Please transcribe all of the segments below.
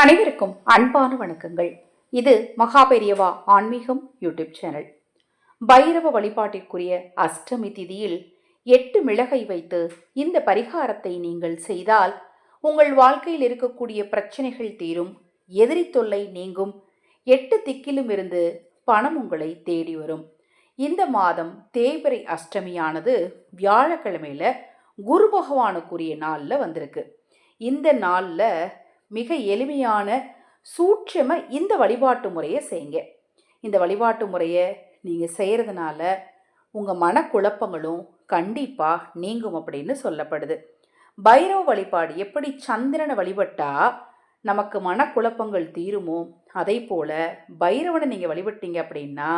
அனைவருக்கும் அன்பான வணக்கங்கள். இது மகாபெரியவா ஆன்மீகம் யூடியூப் சேனல். பைரவ வழிபாட்டிற்குரிய அஷ்டமி திதியில் எட்டு மிளகை வைத்து இந்த பரிகாரத்தை நீங்கள் செய்தால் உங்கள் வாழ்க்கையில் இருக்கக்கூடிய பிரச்சனைகள் தீரும் எதிரி தொல்லை நீங்கும் எட்டு திக்கிலும் இருந்து பணம் உங்களை தேடி வரும். இந்த மாதம் தேய்பிரை அஷ்டமியானது வியாழக்கிழமையில் குரு பகவானுக்குரிய நாளில் வந்திருக்கு. இந்த நாளில் மிக எளிமையான சூட்சம இந்த வழிபாட்டு முறையை செய்யுங்க. இந்த வழிபாட்டு முறையை நீங்கள் செய்கிறதுனால உங்கள் மனக்குழப்பங்களும் கண்டிப்பாக நீங்கும் அப்படின்னு சொல்லப்படுது. பைரவ வழிபாடு எப்படி சந்திரனை வழிபட்டா நமக்கு மனக்குழப்பங்கள் தீருமோ அதே போல் பைரவனை நீங்கள் வழிபட்டீங்க அப்படின்னா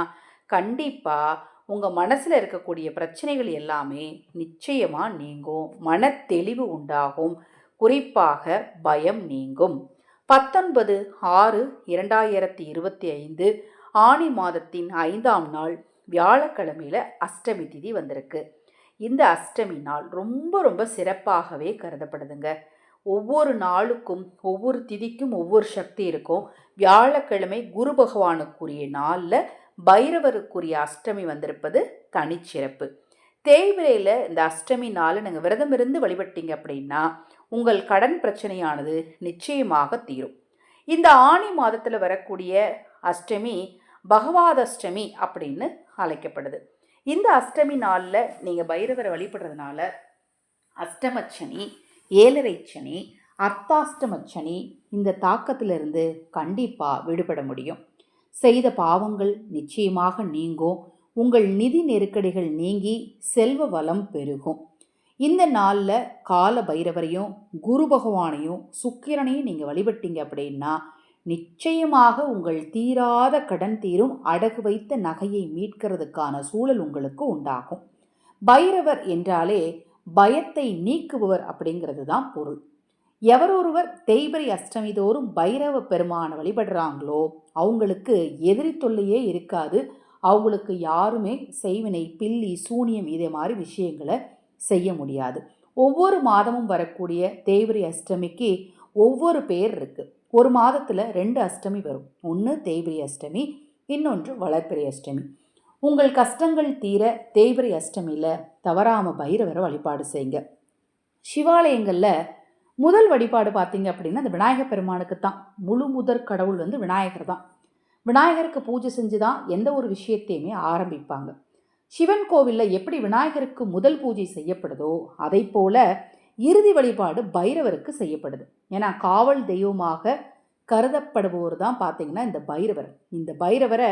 கண்டிப்பாக உங்கள் மனசில் இருக்கக்கூடிய பிரச்சனைகள் எல்லாமே நிச்சயமாக நீங்கும். மன தெளிவு உண்டாகும். குறிப்பாக பயம் நீங்கும். பத்தொன்பது ஆறு இரண்டாயிரத்தி இருபத்தி ஐந்து ஆணி மாதத்தின் ஐந்தாம் நாள் வியாழக்கிழமையில் அஷ்டமி திதி வந்திருக்கு. இந்த அஷ்டமி நாள் ரொம்ப ரொம்ப சிறப்பாகவே கருதப்படுதுங்க. ஒவ்வொரு நாளுக்கும் ஒவ்வொரு திதிக்கும் ஒவ்வொரு சக்தி இருக்கும். வியாழக்கிழமை குரு பகவானுக்குரிய நாளில் பைரவருக்குரிய அஷ்டமி வந்திருப்பது தனிச்சிறப்பு. தேய்பிரையில் இந்த அஷ்டமி நாள் நீங்கள் விரதம் இருந்து வழிபட்டீங்க அப்படின்னா உங்கள் கடன் பிரச்சனையானது நிச்சயமாக தீரும். இந்த ஆணி மாதத்தில் வரக்கூடிய அஷ்டமி பகவாதஷ்டமி அப்படின்னு அழைக்கப்படுது. இந்த அஷ்டமி நாளில் நீங்கள் பைரவரை வழிபடுறதுனால அஷ்டமச்சனி ஏழரை சனி அர்த்தாஷ்டமச்சனி இந்த தாக்கத்திலிருந்து கண்டிப்பாக விடுபட முடியும். செய்த பாவங்கள் நிச்சயமாக நீங்கும். உங்கள் நிதி நெருக்கடிகள் நீங்கி செல்வ வளம் பெருகும். இந்த நாளில் கால பைரவரையும் குரு பகவானையும் சுக்கிரனையும் நீங்கள் வழிபட்டீங்க அப்படின்னா நிச்சயமாக உங்கள் தீராத கடன் தீரும் அடகு வைத்த நகையை மீட்கிறதுக்கான சூழல் உங்களுக்கு உண்டாகும். பைரவர் என்றாலே பயத்தை நீக்குபவர் அப்படிங்கிறது தான் பொருள். எவரொருவர் தேய்பிரை அஷ்டமி தோறும் பைரவ பெருமானை வழிபடுறாங்களோ அவங்களுக்கு எதிரி தொல்லையே இருக்காது. அவங்களுக்கு யாருமே செய்வினை பில்லி சூனியம் இதே மாதிரி விஷயங்களை செய்ய முடியாது. ஒவ்வொரு மாதமும் வரக்கூடிய தேய்பிரை அஷ்டமிக்கு ஒவ்வொரு பேர் இருக்குது ஒரு மாதத்தில் ரெண்டு அஷ்டமி வரும். ஒன்று தேய்பிரை அஷ்டமி இன்னொன்று வளர்ப்பிறை அஷ்டமி. உங்கள் கஷ்டங்கள் தீர தேய்பிரை அஷ்டமியில் தவறாமல் பைரவரை வழிபாடு செய்யுங்க. சிவாலயங்களில் முதல் வழிபாடு பார்த்தீங்க அப்படின்னா அந்த விநாயகர் பெருமானுக்கு தான் முழு முதற் கடவுள் வந்து விநாயகர் தான். விநாயகருக்கு பூஜை செஞ்சு தான் எந்த ஒரு விஷயத்தையுமே ஆரம்பிப்பாங்க. சிவன் கோவிலில் எப்படி விநாயகருக்கு முதல் பூஜை செய்யப்படுதோ அதை போல இறுதி வழிபாடு பைரவருக்கு செய்யப்படுது. ஏன்னா காவல் தெய்வமாக கருதப்படுபவர் தான் பார்த்தீங்கன்னா இந்த பைரவர். இந்த பைரவரை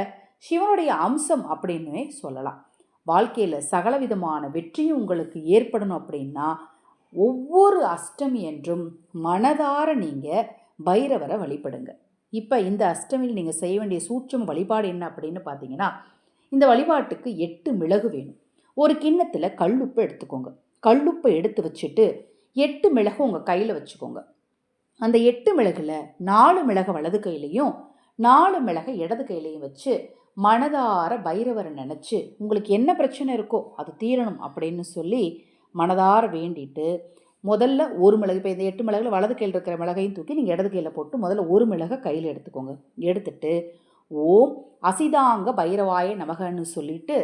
சிவனுடைய அம்சம் அப்படின்னே சொல்லலாம். வாழ்க்கையில் சகலவிதமான வெற்றியும் உங்களுக்கு ஏற்படணும் அப்படின்னா ஒவ்வொரு அஷ்டமி என்றும் மனதார நீங்கள் பைரவரை வழிபடுங்க. இப்போ இந்த அஷ்டமியில் நீங்கள் செய்ய வேண்டிய சூட்சம் வழிபாடு என்ன அப்படின்னு பார்த்தீங்கன்னா இந்த வழிபாட்டுக்கு எட்டு மிளகு வேணும். ஒரு கிண்ணத்தில் கல்லுப்பை எடுத்துக்கோங்க. கல்லுப்பை எடுத்து வச்சுட்டு எட்டு மிளகு உங்கள் கையில் வச்சுக்கோங்க. அந்த எட்டு மிளகில் நாலு மிளகு வலது கையிலையும் நாலு மிளகை இடது கையிலையும் வச்சு மனதார பைரவரை நினச்சி உங்களுக்கு என்ன பிரச்சனை இருக்கோ அது தீரணும் அப்படின்னு சொல்லி மனதார வேண்டிட்டு முதல்ல ஒரு மிளகு இப்போ இந்த எட்டு மிளகில் வலது கையில் இருக்கிற மிளகையும் தூக்கி நீங்கள் இடது கையில் போட்டு முதல்ல ஒரு மிளகை கையில் எடுத்துக்கோங்க. எடுத்துட்டு ஓம் அசிதாங்க பைரவாய நமகன்னு சொல்லிட்டு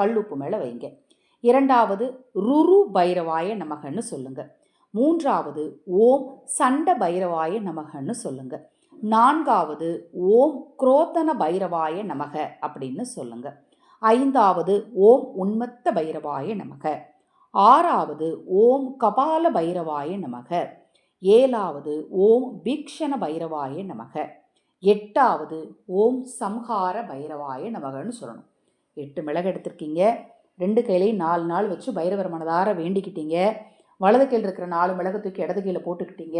கல்லுப்பு மேலே வைங்க. இரண்டாவது ருரு பைரவாய நமகன்னு சொல்லுங்கள் மூன்றாவது ஓம் சண்ட பைரவாய நமகன்னு சொல்லுங்கள் நான்காவது ஓம் குரோத்தன பைரவாய நமக அப்படின்னு சொல்லுங்கள் ஐந்தாவது ஓம் உன்மத்த பைரவாய நமக. ஆறாவது ஓம் கபால பைரவாய நமக. ஏழாவது ஓம் பீக்ஷண பைரவாய நமக. எட்டாவது ஓம் சம்ஹார பைரவாய நமகன்னு சொல்லணும். எட்டு மிளகு எடுத்திருக்கீங்க. ரெண்டு கையிலையும் நாலு நாள் வச்சு பைரவர் மனதார வேண்டிக்கிட்டீங்க. வலது கையில் இருக்கிற நாலு மிளகு தூக்கி இடது கையில் போட்டுக்கிட்டீங்க.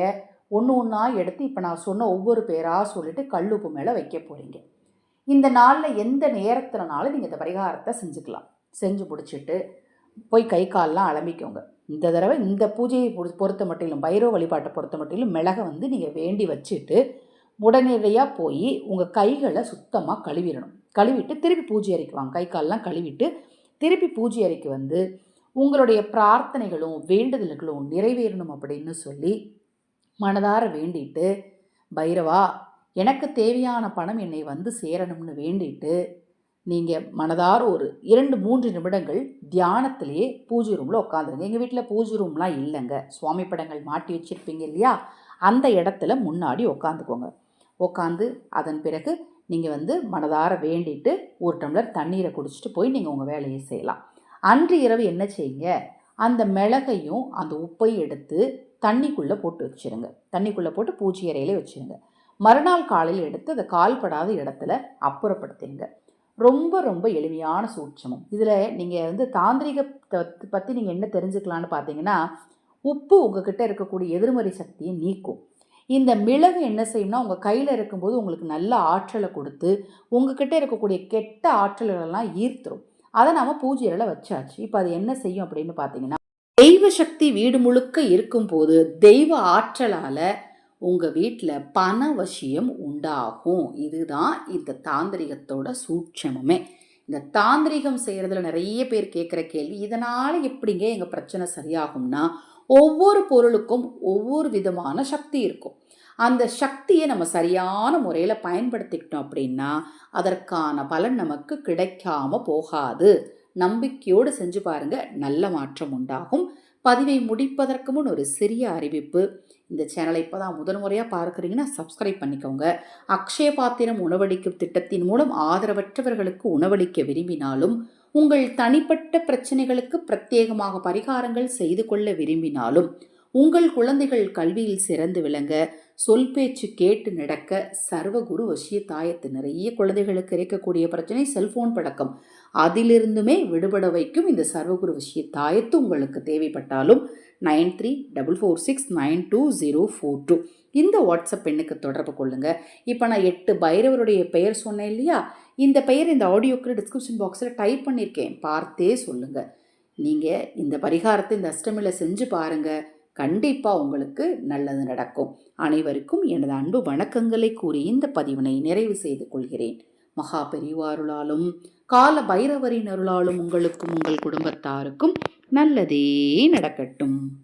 ஒன்று ஒன்றா எடுத்து இப்போ நான் சொன்ன ஒவ்வொரு பேராக சொல்லிட்டு கல்லுப்பு மேலே வைக்க போகிறீங்க இந்த நாளில் எந்த நேரத்திலனாலும் நீங்கள் இந்த பரிகாரத்தை செஞ்சுக்கலாம். செஞ்சு முடிச்சுட்டு போய் கை கால்லாம் அலம்பிக்கோங்க. இந்த தடவை இந்த பூஜையை பொறு- பொறுத்த மட்டிலும் பைரவ வழிபாட்டை பொறுத்த மட்டிலும் மிளகை வந்து நீங்கள் வேண்டி வச்சுட்டு உடனடியாக போய் உங்கள் கைகளை சுத்தமாக கழுவிடணும். கழுவிட்டு திருப்பி பூஜை அறைக்கு வாங்க. கை கால்லாம் கழுவிட்டு திருப்பி பூஜை அறைக்கு வந்து உங்களுடைய பிரார்த்தனைகளும் வேண்டுதல்களும் நிறைவேறணும் அப்படின்னு சொல்லி மனதார வேண்டிட்டு பைரவா எனக்கு தேவையான பணம் என்னை வந்து சேரணும்னு வேண்டிட்டு நீங்கள் மனதார ஒரு இரண்டு மூன்று நிமிடங்கள் தியானத்திலேயே பூஜை ரூமில் உட்காந்துருங்க எங்கள் வீட்டில் பூஜை ரூம்லாம் இல்லைங்க. சுவாமி படங்கள் மாட்டி வச்சுருப்பீங்க இல்லையா? அந்த இடத்துல முன்னாடி உட்காந்துக்கோங்க உட்காந்து அதன் பிறகு நீங்கள் வந்து மனதார வேண்டிட்டு ஒரு டம்ளர் தண்ணீரை குடிச்சிட்டு போய் நீங்கள் உங்கள் வேலையை செய்யலாம். அன்று இரவு என்ன செய்யுங்க? அந்த மிளகையும் அந்த உப்பையும் எடுத்து தண்ணிக்குள்ளே போட்டு வச்சுருங்க. தண்ணிக்குள்ளே போட்டு பூச்சி அறையிலே வச்சுருங்க. மறுநாள் காலையில் எடுத்து அதை கால்படாத இடத்துல அப்புறப்படுத்திங்க ரொம்ப ரொம்ப எளிமையான சூட்சமம். இதில் நீங்கள் வந்து தாந்திரிகத்தை பற்றி நீங்கள் என்ன தெரிஞ்சுக்கலான்னு பார்த்தீங்கன்னா உப்பு உங்ககிட்ட இருக்கக்கூடிய எதிர்மறை சக்தியை நீக்கும். இந்த மிளகு என்ன செய்யும்னா உங்கள் கையில் இருக்கும்போது உங்களுக்கு நல்ல ஆற்றலை கொடுத்து உங்ககிட்ட இருக்கக்கூடிய கெட்ட ஆற்றல்களெல்லாம் ஈர்த்துரும். அதை நாம் பூஜையில் வச்சாச்சு. இப்போ அது என்ன செய்யும் அப்படின்னு பார்த்தீங்கன்னா தெய்வ சக்தி வீடு முழுக்க இருக்கும்போது தெய்வ ஆற்றலால் உங்கள் வீட்டில் பண வசியம் உண்டாகும். இதுதான் இந்த தாந்திரிகத்தோட சூட்சமுமே. இந்த தாந்திரிகம் செய்கிறதுல நிறைய பேர் கேட்குற கேள்வி இதனால் எப்படிங்க எங்கள் பிரச்சனை சரியாகும்னா ஒவ்வொரு பொருளுக்கும் ஒவ்வொரு விதமான சக்தி இருக்கும். அந்த சக்தியை நம்ம சரியான முறையில் பயன்படுத்திக்கிட்டோம் அப்படின்னா அதற்கான பலன் நமக்கு கிடைக்காம போகாது. நம்பிக்கையோடு செஞ்சு பாருங்க நல்ல மாற்றம் உண்டாகும். பதிவை முடிப்பதற்கு முன் ஒரு சிறிய அறிவிப்பு. இந்த சேனலை இப்போ தான் முதல் முறையாக பார்க்குறீங்கன்னா சப்ஸ்கிரைப் பண்ணிக்கோங்க. அக்ஷய பாத்திரம் உணவளிக்கும் திட்டத்தின் மூலம் ஆதரவற்றவர்களுக்கு உணவளிக்க விரும்பினாலும் உங்கள் தனிப்பட்ட பிரச்சனைகளுக்கு பிரத்யேகமாக பரிகாரங்கள் செய்து கொள்ள விரும்பினாலும் உங்கள் குழந்தைகள் கல்வியில் சிறந்து விளங்க சொல் பேச்சு கேட்டு நடக்க சர்வகுரு வசிய தாயத்து நிறைய குழந்தைகளுக்கு இருக்கக்கூடிய பிரச்சனை செல்போன் பழக்கம். அதிலிருந்துமே விடுபட வைக்கும் இந்த சர்வகுரு வசிய தாயத்து உங்களுக்கு தேவைப்பட்டாலும் nine three double four six nine two zero four two. இந்த வாட்ஸ்அப் எண்ணுக்கு தொடர்பு கொள்ளுங்க. இப்போ நான் எட்டு பைரவருடைய பெயர் சொன்னேன் இல்லையா? இந்த பெயர் இந்த ஆடியோக்கு டிஸ்கிரிப்ஷன் பாக்ஸில் டைப் பண்ணியிருக்கேன். பார்த்தே சொல்லுங்கள் நீங்கள் இந்த பரிகாரத்தை இந்த அஷ்டமியில் செஞ்சு பாருங்கள் கண்டிப்பாக உங்களுக்கு நல்லது நடக்கும். அனைவருக்கும் எனது அன்பு வணக்கங்களை கூறி இந்த பதிவினை நிறைவு செய்து கொள்கிறேன். மகா பெரிவாருளாலும் கால பைரவரின் அருளாலும் உங்களுக்கும் உங்கள் குடும்பத்தாருக்கும் நல்லதே நடக்கட்டும்.